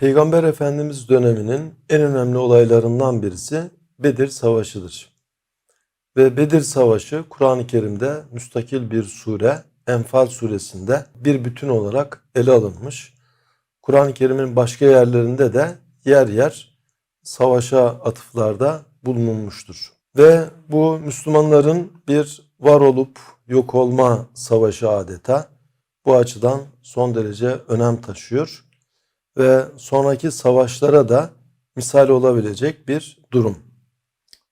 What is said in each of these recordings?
Peygamber Efendimiz döneminin en önemli olaylarından birisi Bedir Savaşı'dır. Ve Bedir Savaşı Kur'an-ı Kerim'de müstakil bir sure Enfal suresinde bir bütün olarak ele alınmış. Kur'an-ı Kerim'in başka yerlerinde de yer yer savaşa atıflarda bulunulmuştur. Ve bu Müslümanların bir var olup yok olma savaşı adeta bu açıdan son derece önem taşıyor ve sonraki savaşlara da misal olabilecek bir durum.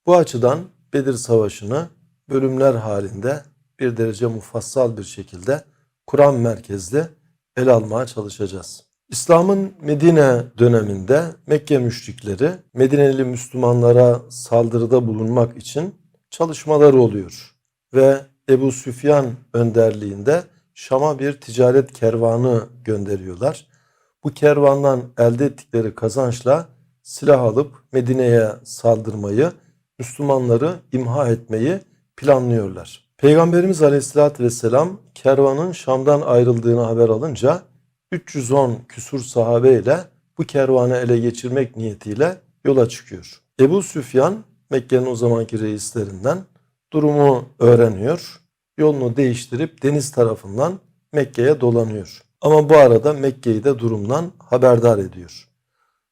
Bu açıdan Bedir Savaşı'nı bölümler halinde bir derece mufassal bir şekilde Kur'an merkezli ele almaya çalışacağız. İslam'ın Medine döneminde Mekke müşrikleri Medineli Müslümanlara saldırıda bulunmak için çalışmaları oluyor. Ve Ebu Süfyan önderliğinde Şam'a bir ticaret kervanı gönderiyorlar. Bu kervandan elde ettikleri kazançla silah alıp Medine'ye saldırmayı, Müslümanları imha etmeyi planlıyorlar. Peygamberimiz Aleyhisselatü Vesselam kervanın Şam'dan ayrıldığını haber alınca 310 küsur sahabe ile bu kervanı ele geçirmek niyetiyle yola çıkıyor. Ebu Süfyan Mekke'nin o zamanki reislerinden durumu öğreniyor. Yolunu değiştirip deniz tarafından Mekke'ye dolanıyor. Ama bu arada Mekke'yi de durumdan haberdar ediyor.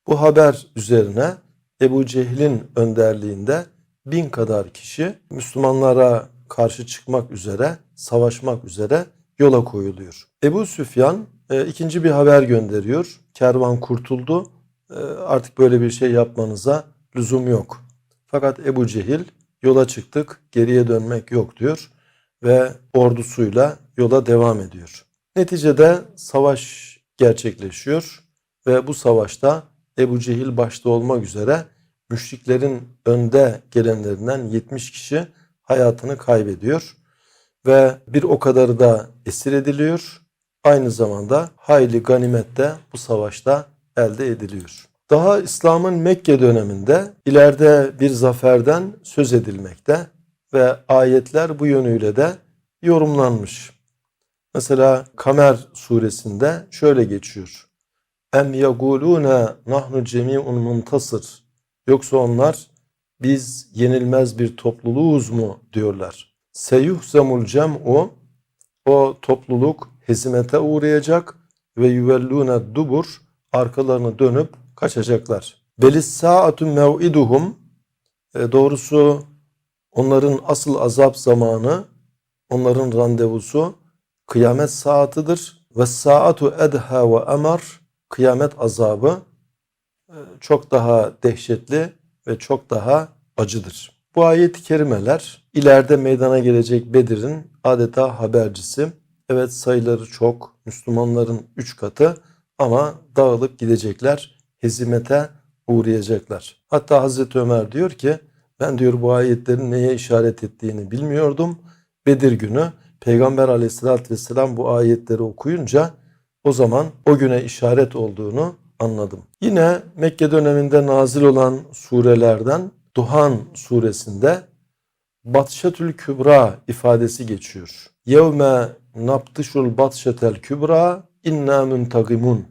Bu haber üzerine Ebu Cehil'in önderliğinde bin kadar kişi Müslümanlara karşı çıkmak üzere, savaşmak üzere yola koyuluyor. Ebu Süfyan e, ikinci bir haber gönderiyor. Kervan kurtuldu. E, artık böyle bir şey yapmanıza lüzum yok. Fakat Ebu Cehil yola çıktık, geriye dönmek yok diyor ve ordusuyla yola devam ediyor. Neticede savaş gerçekleşiyor ve bu savaşta Ebu Cehil başta olmak üzere müşriklerin önde gelenlerinden 70 kişi hayatını kaybediyor ve bir o kadarı da esir ediliyor. Aynı zamanda hayli ganimet de bu savaşta elde ediliyor. Daha İslam'ın Mekke döneminde ileride bir zaferden söz edilmekte ve ayetler bu yönüyle de yorumlanmış. Mesela Kamer suresinde şöyle geçiyor. Em yegulune nahnu cemi'un muntasır. Yoksa onlar biz yenilmez bir topluluğuz mu diyorlar. Seyuhzemul cem'u o topluluk hezimete uğrayacak ve yüvellûne dubur arkalarını dönüp kaçacaklar. Belis saatun mev'iduhum e, doğrusu onların asıl azap zamanı onların randevusu kıyamet saatidir. Ve saatu edha ve emar kıyamet azabı e, çok daha dehşetli ve çok daha acıdır. Bu ayet-i kerimeler ileride meydana gelecek Bedir'in adeta habercisi. Evet sayıları çok, Müslümanların üç katı ama dağılıp gidecekler, hezimete uğrayacaklar. Hatta Hazreti Ömer diyor ki ben diyor bu ayetlerin neye işaret ettiğini bilmiyordum. Bedir günü Peygamber aleyhissalatü vesselam bu ayetleri okuyunca o zaman o güne işaret olduğunu anladım. Yine Mekke döneminde nazil olan surelerden Duhan suresinde Batşetül Kübra ifadesi geçiyor. Yevme naptışul batşetel kübra inna muntagimun.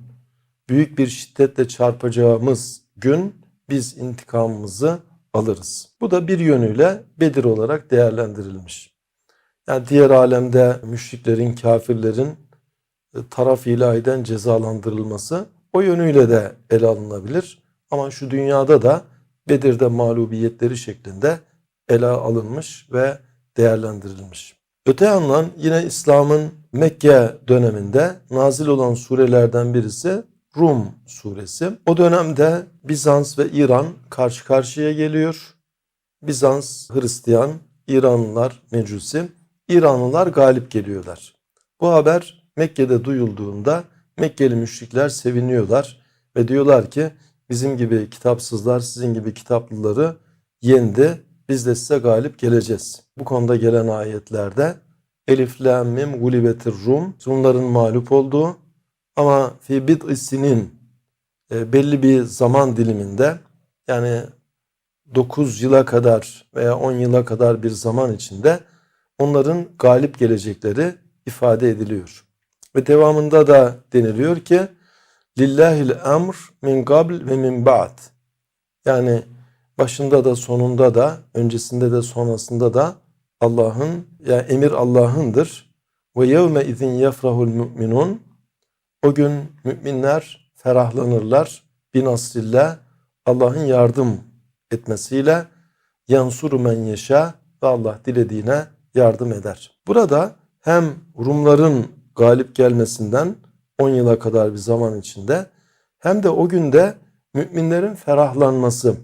Büyük bir şiddetle çarpacağımız gün biz intikamımızı alırız. Bu da bir yönüyle Bedir olarak değerlendirilmiş. Yani diğer alemde müşriklerin, kafirlerin e, taraf ilahiden cezalandırılması o yönüyle de ele alınabilir. Ama şu dünyada da Bedir'de mağlubiyetleri şeklinde ele alınmış ve değerlendirilmiş. Öte yandan yine İslam'ın Mekke döneminde nazil olan surelerden birisi Rum suresi. O dönemde Bizans ve İran karşı karşıya geliyor. Bizans Hristiyan, İranlılar Mecusi. İranlılar galip geliyorlar. Bu haber Mekke'de duyulduğunda Mekkeli müşrikler seviniyorlar ve diyorlar ki bizim gibi kitapsızlar sizin gibi kitaplıları yendi. Biz de size galip geleceğiz. Bu konuda gelen ayetlerde Elif lam mim gulibetir Rum Rumların mağlup olduğu ama fi bid'i sinin e, belli bir zaman diliminde yani 9 yıla kadar veya 10 yıla kadar bir zaman içinde onların galip gelecekleri ifade ediliyor. Ve devamında da deniliyor ki Lillahil emr min qabl ve min ba'd. Yani başında da sonunda da öncesinde de sonrasında da Allah'ın ya emir Allah'ındır. Ve yevme izin yefrahul mu'minun. O gün müminler ferahlanırlar. Binasrillah Allah'ın yardım etmesiyle yansuru men yeşa ve Allah dilediğine yardım eder. Burada hem Rumların galip gelmesinden 10 yıla kadar bir zaman içinde hem de o günde müminlerin ferahlanması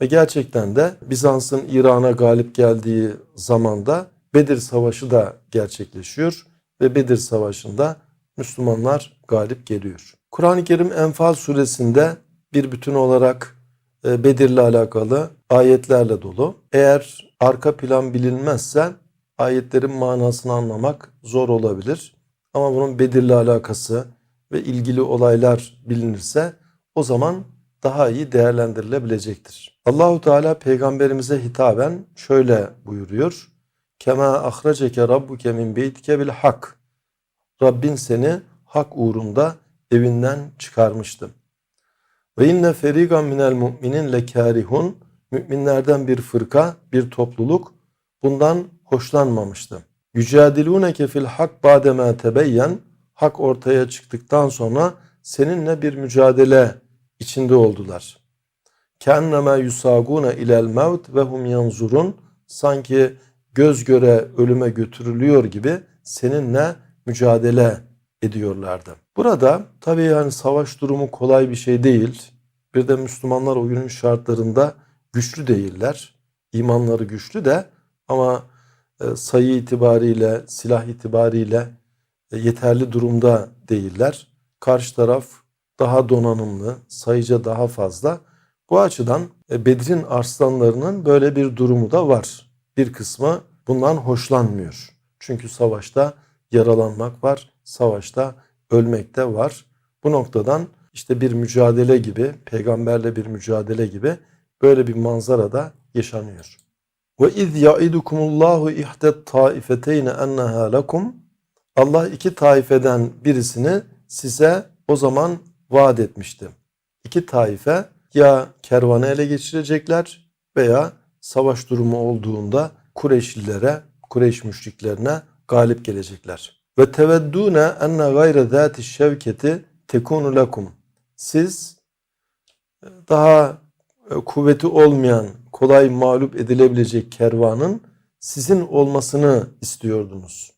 ve gerçekten de Bizans'ın İran'a galip geldiği zamanda Bedir Savaşı da gerçekleşiyor ve Bedir Savaşı'nda Müslümanlar galip geliyor. Kur'an-ı Kerim Enfal suresinde bir bütün olarak e, Bedir'le alakalı ayetlerle dolu. Eğer arka plan bilinmezse ayetlerin manasını anlamak zor olabilir. Ama bunun Bedir'le alakası ve ilgili olaylar bilinirse o zaman daha iyi değerlendirilebilecektir. Allahu Teala peygamberimize hitaben şöyle buyuruyor. Kema ahraceke rabbuke min beytike bil hak. Rabbin seni hak uğrunda evinden çıkarmıştım. Ve inne ferigan minel mu'minin lekârihun. Müminlerden bir fırka, bir topluluk bundan hoşlanmamıştı. Yücadilûneke fil hak ba'demâ tebeyyen. Hak ortaya çıktıktan sonra seninle bir mücadele içinde oldular. Kenneme yusaguna ilel mevt ve hum yanzurun. Sanki göz göre ölüme götürülüyor gibi seninle mücadele ediyorlardı. Burada tabii yani savaş durumu kolay bir şey değil. Bir de Müslümanlar o günün şartlarında güçlü değiller. İmanları güçlü de ama sayı itibariyle, silah itibariyle e, yeterli durumda değiller. Karşı taraf daha donanımlı, sayıca daha fazla. Bu açıdan e, Bedir'in arslanlarının böyle bir durumu da var. Bir kısmı bundan hoşlanmıyor. Çünkü savaşta yaralanmak var, savaşta ölmek de var. Bu noktadan işte bir mücadele gibi, peygamberle bir mücadele gibi böyle bir manzara da yaşanıyor. Ve iz yaidukumullahu ihdet taifeteyne enneha lekum Allah iki taifeden birisini size o zaman vaat etmişti. İki taife ya kervanı ele geçirecekler veya savaş durumu olduğunda Kureyşlilere, Kureyş müşriklerine galip gelecekler. Ve teveddune enne gayre zati şevketi tekunu lekum. Siz daha kuvveti olmayan, kolay mağlup edilebilecek kervanın sizin olmasını istiyordunuz.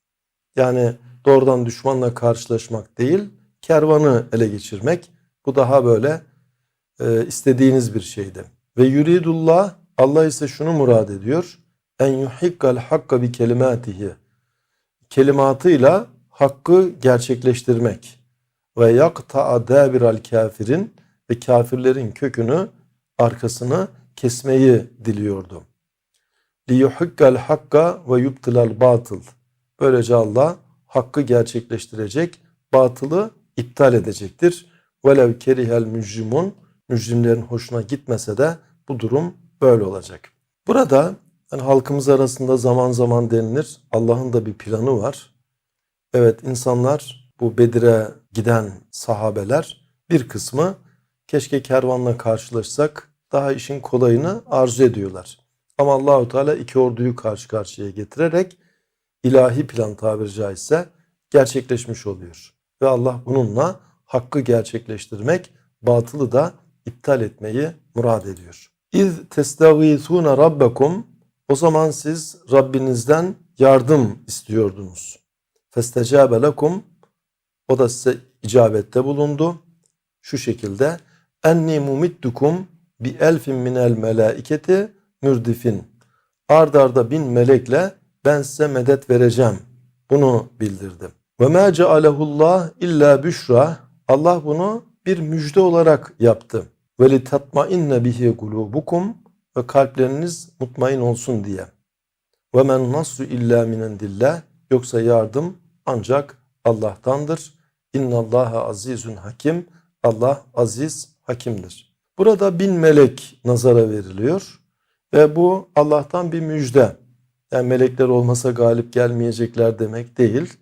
Yani doğrudan düşmanla karşılaşmak değil, kervanı ele geçirmek. Bu daha böyle e, istediğiniz bir şeydi. Ve yuridullah Allah ise şunu murad ediyor. En yuhikkal hakka bi kelimatihi. Kelimatıyla hakkı gerçekleştirmek. Ve yakta'a dabiral kafirin ve kafirlerin kökünü arkasını kesmeyi diliyordu. Liyuhikkal hakka ve yubtilal batıl. Böylece Allah hakkı gerçekleştirecek, batılı iptal edecektir. Velev kerihel mücrimun mücrimlerin hoşuna gitmese de bu durum böyle olacak. Burada yani halkımız arasında zaman zaman denilir Allah'ın da bir planı var. Evet insanlar bu Bedir'e giden sahabeler bir kısmı keşke kervanla karşılaşsak daha işin kolayını arzu ediyorlar. Ama Allahu Teala iki orduyu karşı karşıya getirerek ilahi plan tabiri caizse gerçekleşmiş oluyor. Ve Allah bununla hakkı gerçekleştirmek, batılı da iptal etmeyi murad ediyor. İz testağîsûne rabbekum o zaman siz Rabbinizden yardım istiyordunuz. Festecâbe lekum o da size icabette bulundu. Şu şekilde enni mumiddukum bi elfin minel melaiketi mürdifin. Ard arda bin melekle ben size medet vereceğim. Bunu bildirdim. Ve ma cealehullah illa büşra. Allah bunu bir müjde olarak yaptı. Ve li tatmainne bihi kulubukum ve kalpleriniz mutmain olsun diye. Ve men nasru illa minendillah. Yoksa yardım ancak Allah'tandır. İnnallaha azizun hakim. Allah aziz hakimdir. Burada bin melek nazara veriliyor ve bu Allah'tan bir müjde. Yani melekler olmasa galip gelmeyecekler demek değil.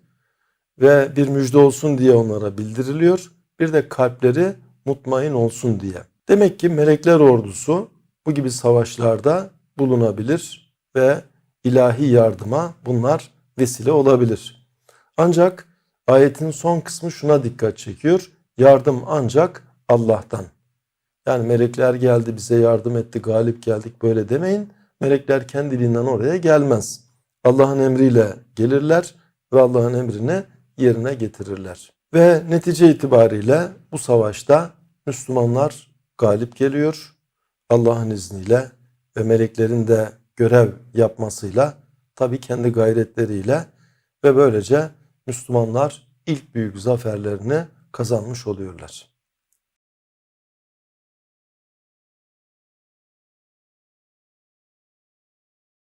Ve bir müjde olsun diye onlara bildiriliyor. bir de kalpleri mutmain olsun diye. Demek ki melekler ordusu bu gibi savaşlarda bulunabilir ve ilahi yardıma bunlar vesile olabilir. Ancak ayetin son kısmı şuna dikkat çekiyor. Yardım ancak Allah'tan. Yani melekler geldi bize yardım etti, galip geldik böyle demeyin. Melekler kendiliğinden oraya gelmez. Allah'ın emriyle gelirler ve Allah'ın emrini yerine getirirler. Ve netice itibariyle bu savaşta Müslümanlar galip geliyor. Allah'ın izniyle ve meleklerin de görev yapmasıyla tabii kendi gayretleriyle ve böylece Müslümanlar ilk büyük zaferlerini kazanmış oluyorlar.